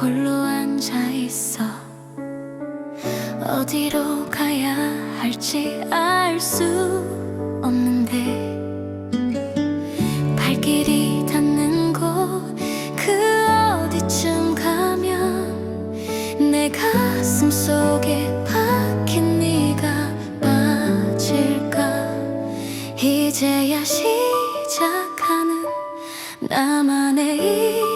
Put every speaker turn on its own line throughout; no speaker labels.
홀로 앉아 있어. 어디로 가야 할지 알 수 없는데. 발길이 닿는 곳 그 어디쯤 가면 내 가슴 속에 박힌 네가 빠질까? 이제야 시작하는 나만의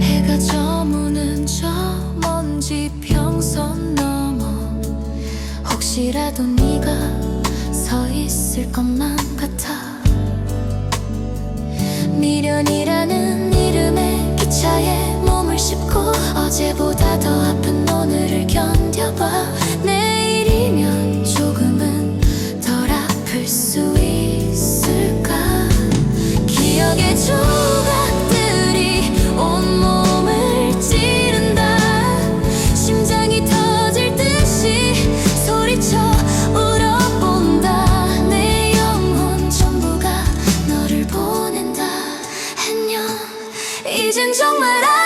헤가 저무는 저 먼지 평선 넘어 혹시라도 네가 서 있을 것만 같아. 미련이라는 一生长重